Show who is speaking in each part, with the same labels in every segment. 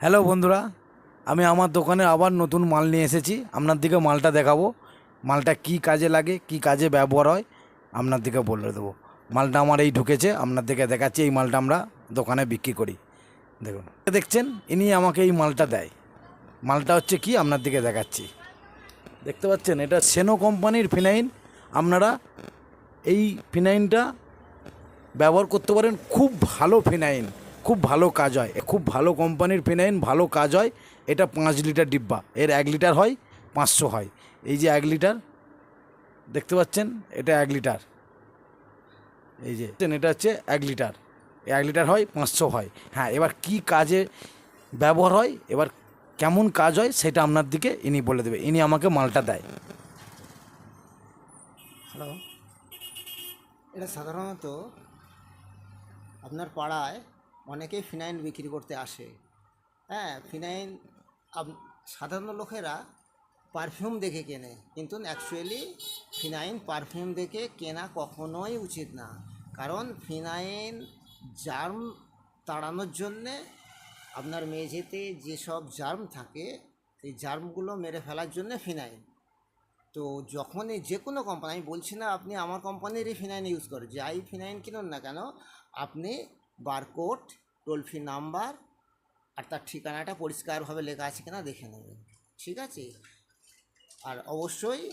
Speaker 1: Hello বন্ধুরা। আমি আমার দোকানে আবার নতুন মাল নিয়ে এসেছি। আপনার দিকে মালটা দেখাবো। মালটা কি কাজে লাগে, কি কাজে ব্যবহার হয়, আপনার দিকে বলে দেবো। মালটা আমার এই ঢুকেছে, আপনার দিকে দেখাচ্ছি এই মালটা আমরা দোকানে বিক্রি করি। দেখুন, দেখছেন? ইনি আমাকে এই মালটা দেয়। মালটা হচ্ছে কি? আপনার দিকে দেখাচ্ছি। দেখতে পাচ্ছেন? এটা সেনো কোম্পানির ফিনাইন আপনারা এই ফিনাইনটা ব্যবহার করতে পারেন। খুব ভালো ফিনাইন খুব ভালো কাজ হয়। খুব ভালো কোম্পানির ফিনাইন ভালো কাজ হয়। এটা পাঁচ লিটার ডিব্বা। এর এক লিটার হয়, পাঁচশো হয়। এই যে এক লিটার, দেখতে পাচ্ছেন? এটা এক লিটার। এই যে এটা হচ্ছে এক লিটার। এক লিটার হয়, পাঁচশো হয়। হ্যাঁ এবার কি কাজে ব্যবহার হয়, এবার কেমন কাজ হয়, সেটা আপনার দিকে ইনি বলে দেবে। ইনি আমাকে মালটা দেয়।
Speaker 2: হ্যালো এটা সাধারণত আপনার পাড়ায় অনেকেই ফিনাইল বিক্রি করতে আসে। হ্যাঁ ফিনাইল সাধারণ লোকেরা পারফিউম দেখে কেনে, কিন্তু অ্যাকচুয়ালি ফিনাইল পারফিউম দেখে কেনা কখনোই উচিত না। কারণ ফিনাইল জার্ম তাড়ানোর জন্যে আপনার মেঝেতে যেসব জার্ম থাকে, সেই জার্মগুলো মেরে ফেলার জন্য ফিনাইল। তো যখনই যে কোনো কোম্পানি আমি বলছি না আপনি আমার কোম্পানিরই ফিনাইন ইউজ করে যাই ফিনাইন কিনুন না কেন, আপনি বারকোড, টোল ফ্রি নাম্বার আর তার ঠিকানাটা পরিষ্কারভাবে লেখা আছে কিনা দেখে নেবেন ঠিক আছে? আর অবশ্যই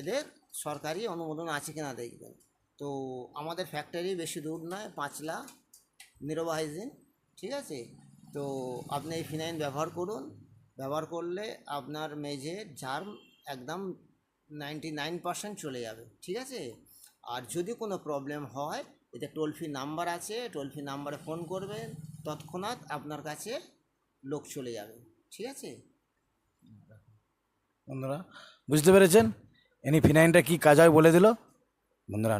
Speaker 2: এদের সরকারি অনুমোদন আছে কিনা দেখবেন। তো আমাদের ফ্যাক্টরি বেশি দূর নয়, পাঁচলা নিরোবাহাইজিন ঠিক আছে? তো আপনি এই ফিনাইন ব্যবহার করুন। ব্যবহার করলে আপনার মেঝে জার্ম একদম নাইনটি নাইন পার্সেন্ট চলে যাবে, ঠিক আছে? আর যদি কোনো প্রবলেম হয় এতে টোল ফ্রি নাম্বার আছে টোল ফ্রি নাম্বারে ফোন করবেন, তৎক্ষণাৎ আপনার কাছে লোক চলে যাবে, ঠিক আছে?
Speaker 1: বন্ধুরা, বুঝতে পেরেছেন? এনি ফিনাইনটা কি কাজ হয় বলে দিল? বন্ধুরা